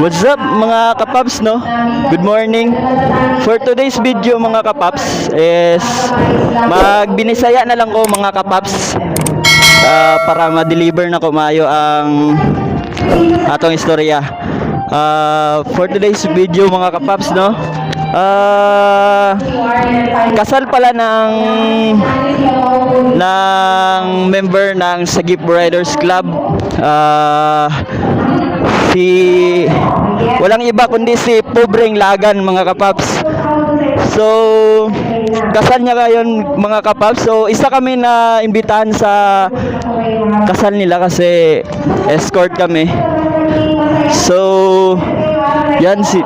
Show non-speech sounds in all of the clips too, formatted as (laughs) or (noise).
What's up mga kapaps no? Good morning. For today's video mga kapaps is magbinisaya na lang ko mga kapaps ah, para ma-deliver na ko maayo ang atong istorya. Ah, for today's video mga kapaps no? Ah, kasal pala ng ng member ng Sagip Riders Club ah si walang iba kundi si Pobreng Lagan mga kapaps. So kasal niya ngayon mga kapaps. So isa kami na imbitahan sa kasal nila kasi escort kami. So yan si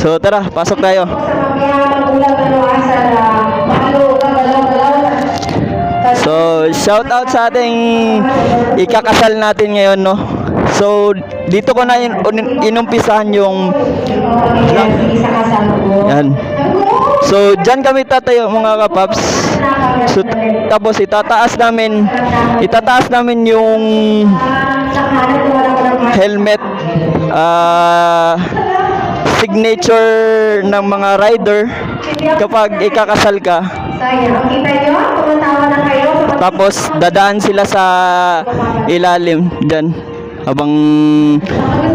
so tara pasok tayo. So, shout out sa ating ikakasal natin ngayon, no? So, dito ko na in, inumpisahan yung yan. So, dyan kami tatayo mga kapaps. So, tapos itataas namin itataas namin yung helmet ah signature ng mga rider kapag ikakasal ka. Tapos dadaan sila sa ilalim dyan habang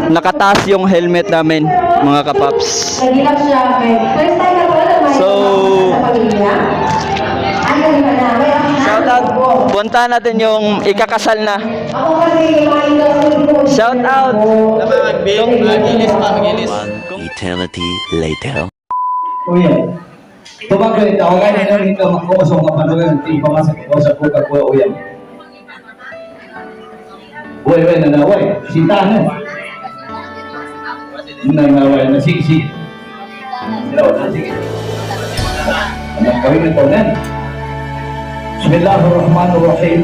nakataas yung helmet namin mga kapaps. Nagilap siya. okay. First time na wala naman So- sa pamilya. Ay, galing ka na. May ako na. Shout out. Punta natin yung ikakasal na. Ako kasi yung mga industry Uy, uy, nanaway. Sintahan. Nanaway na sige. Sila na sige. Ano kawin na tawanan? Bismillahirrahmanirrahim.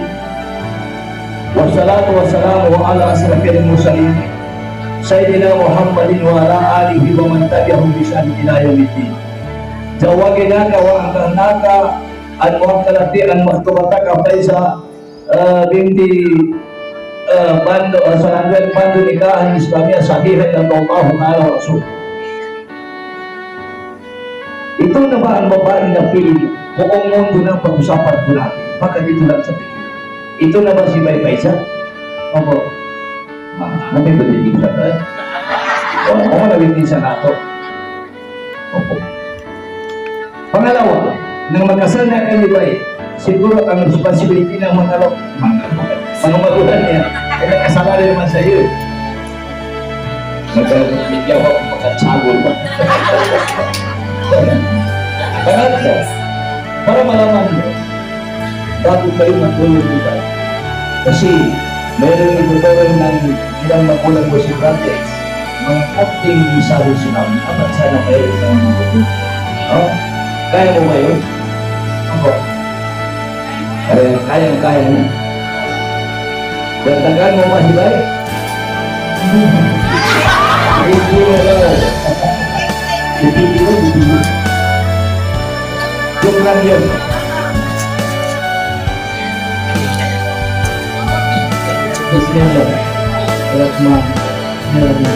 Wassalatu wassalamu ala asrafil mursalin. Sayyidina Muhammadin wa ala alihi wa man tabi'ahum bi ihsan ila yaumiddin. Jawaginaka wa angkarnaka an muakkalati an maktubataka faisa uh, binti uh, bando uh, sanadwan bando nikahan Islamiyah sahihan ng Allah na Rasul. Ito na ba ang babae na piling buong mundo ng pag-usapan ko natin? Baka dito lang sa tingin. Ito na ba si May Faisa? Opo. Ah, namin ba dito sa tayo? O, ako nabigin sa nato. Opo. Pangalawa, nang magkasal na kayo ba eh, siguro ang responsibility ng mga lo- mga mga magulang niya, ay nakasama rin naman sa iyo. eh. Nagkabigyan ako pagkatsagol pa. (laughs) Pangatlo, para malaman mo, bago kayo matulog di ba? Kasi mayroong ituturo ng ilang magulang ko si Brandex, mga acting sabi sinabi, apat sana kayo ng mga Oh, kaya mo ba yun? Ako. Kaya, kaya, kaya na. Bantagan mo ba si Bay? Hindi mo ba? Dipiti mo, dipiti. Yung lang yun. Bismillah. Rahman. Rahim.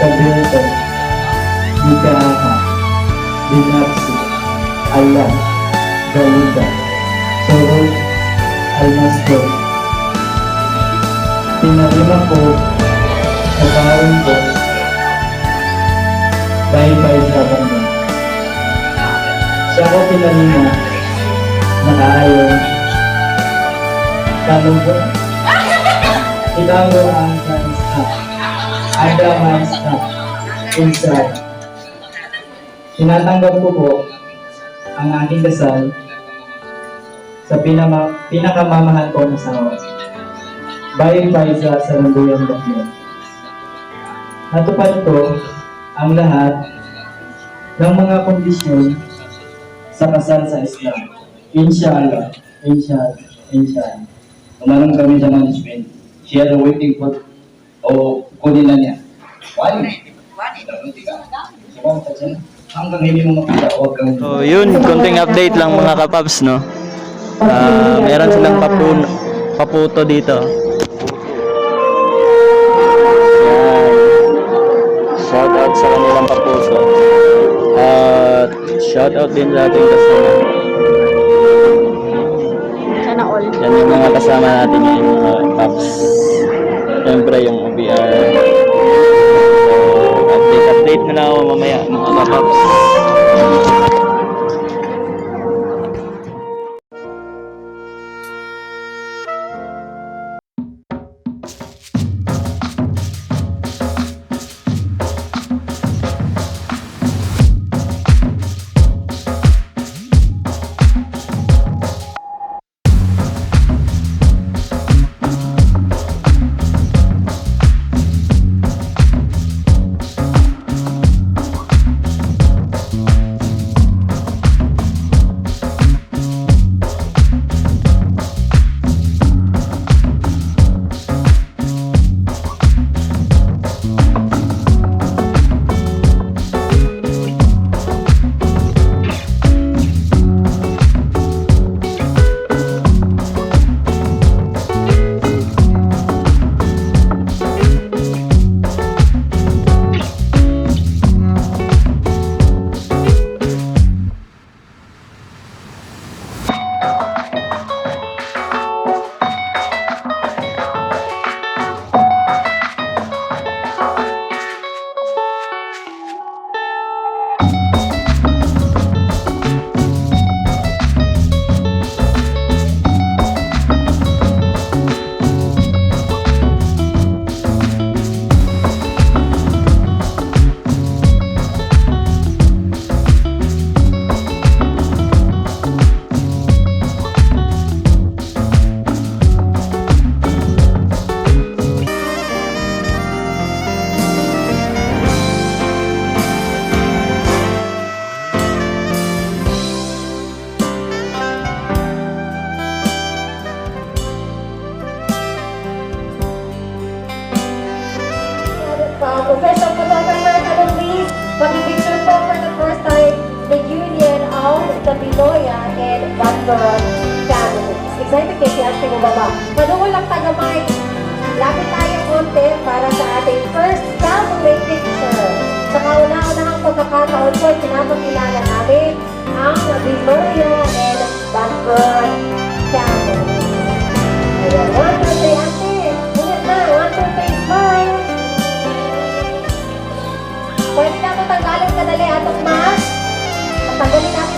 Kabirutan. Nikaha. Binafsi. Allah. Galida. Surut. Al-Masdur. Pinarima ko sa taon ko bye-bye sa banda. Siya ko pinarima nakaayon tanong ko Itango ang non-stop. Ada non-stop. Inside. Tinatanggap ko po ang aking kasal sa pinama, pinakamamahal ko na asawa. Bayan Paisa sa Nanduyang Bakyo. Natupad ko ang lahat ng mga kondisyon sa kasal sa Islam. Inshallah. Inshallah. Inshallah. Umanong kami sa management. Siya na waiting for o kunin na niya. Wali. Hanggang hindi mo makita, huwag kang... So yun, konting update lang mga kapaps no. Ah, meron silang papuno, paputo dito. Shout out din sa ating kasama. Sana all. Yan yung mga kasama natin ngayon mga paps. Siyempre yung OBR. So, update update na lang ako mamaya mga kapaps. The Biloya and Bandoron families. Excited kayo si Ate Bubaba. Manuhol lang taga-mic. Lapit tayo konti para sa ating first family picture. Sa kauna-unahang pagkakataon po, pinapakilala namin ang Biloya and Bandoron families. Ayan, one, two, three, ate. Ulit na, one, two, three, smile. Pwede natin tanggalin kadali atong mask. Tanggalin natin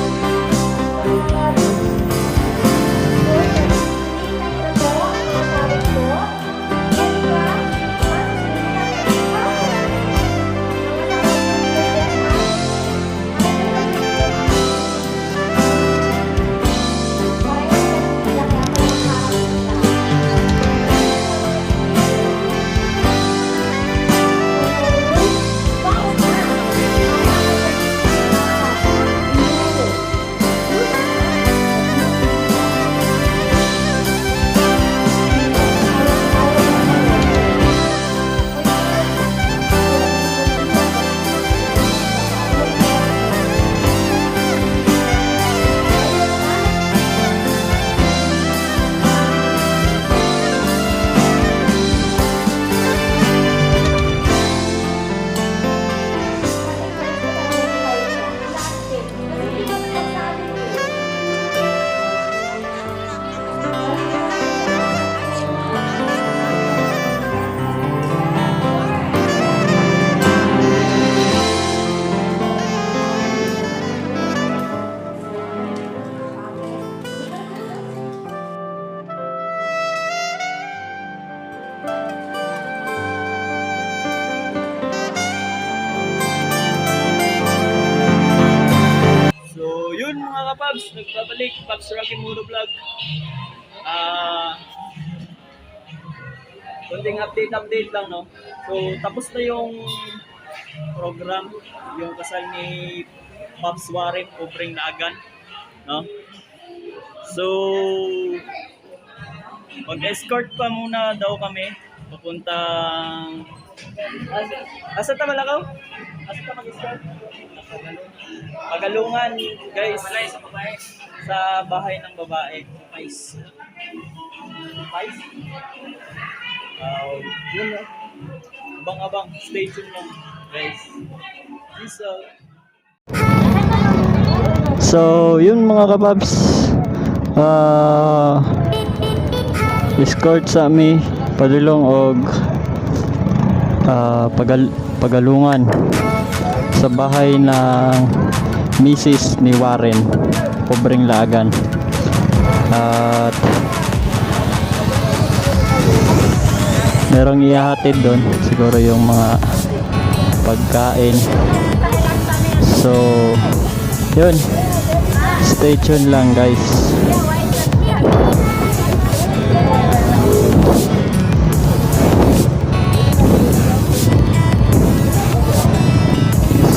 konting update-update lang, no? So, tapos na yung program, yung kasal ni Pops Warren, Ubring Naagan, no? So, Mag-escort pa muna daw kami. Papuntang... Asa, asa ta malakaw? Asa ta mag-escort? Pagalungan, guys. Sa bahay ng babae. Pais. Pais? Uh, yun na. Abang-abang. Stay tuned lang, guys. Peace out. So, yun mga kababs. Ah... escort sa mi padulong og ah, pagal pagalungan sa bahay ng Mrs. ni Warren pobreng lagan at merong ihahatid doon. Siguro yung mga pagkain. So yun. Stay tuned lang guys.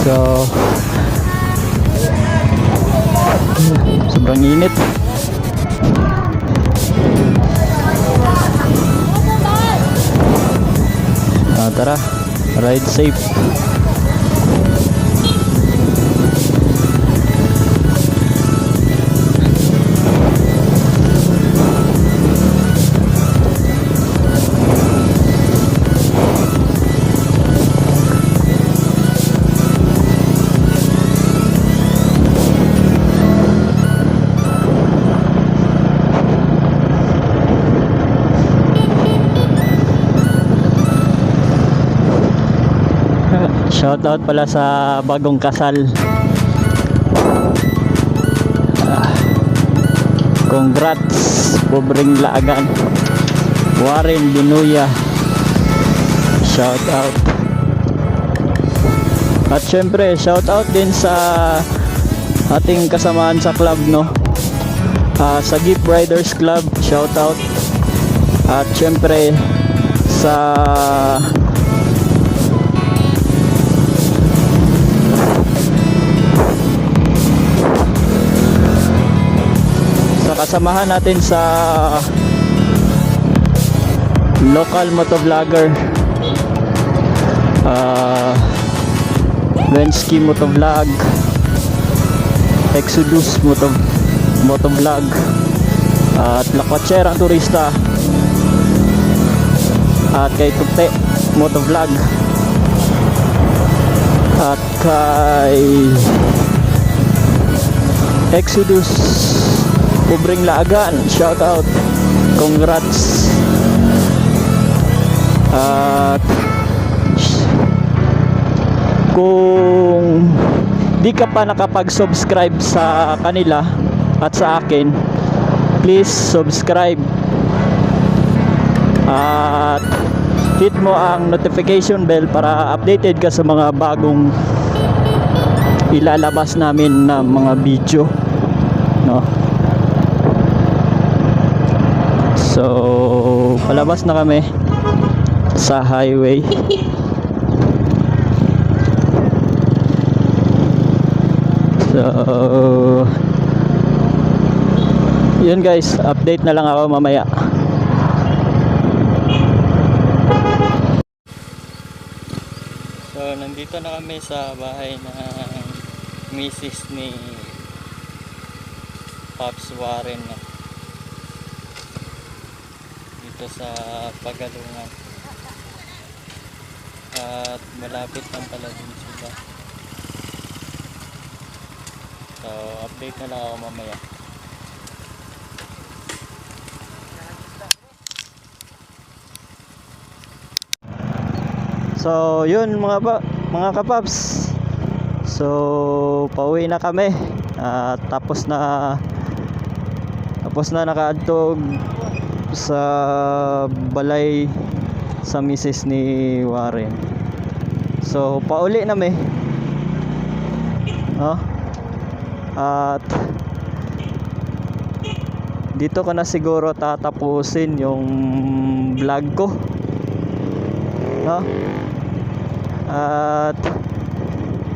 So Sobrang init Tara Ride safe Shoutout pala sa bagong kasal. Ah, Congrats, pobreng laagan. Warren Binuya. Shoutout. At syempre, shoutout din sa ating kasamaan sa club, no? Ah, sa Gift Riders Club, shoutout. At syempre, sa kasamahan natin sa local motovlogger uh, Wensky Motovlog Exodus Moto Motovlog at Lakwatser ang turista at kay Tugte Motovlog at kay Exodus Pobreng Laagan shout out. Congrats. At kung di ka pa nakapag-subscribe sa kanila at sa akin please subscribe. At hit mo ang notification bell para updated ka sa mga bagong ilalabas namin na mga video no so palabas na kami sa highway so yun guys update na lang ako mamaya so nandito na kami sa bahay ng misis ni Pops Warren no? Dito sa Pagalungan at malapit lang pala din sila so update na lang ako mamaya So, yun mga pa, mga kapaps. So, pauwi na kami. At tapos na tapos na nakaadtog sa balay sa misis ni Warren. So, pauli na mi. No? At dito ko na siguro tatapusin yung vlog ko. No? At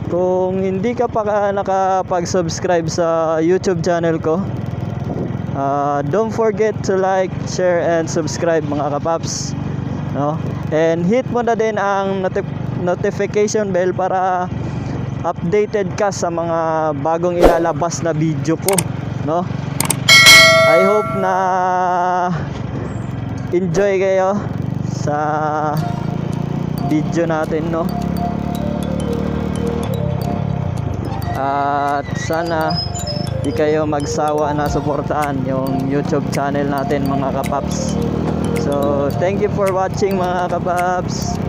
kung hindi ka pa ka- nakapag-subscribe sa YouTube channel ko, Uh, don't forget to like, share, and subscribe mga kapaps. No? And hit mo na din ang noti- notification bell para updated ka sa mga bagong ilalabas na video ko. No? I hope na enjoy kayo sa video natin, no? At sana di kayo magsawa na suportahan yung YouTube channel natin mga kapaps. So, thank you for watching mga kapaps.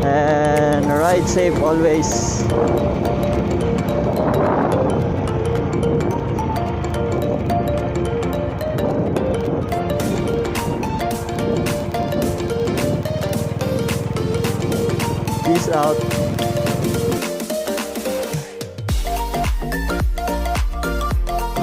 And ride safe always. Peace out.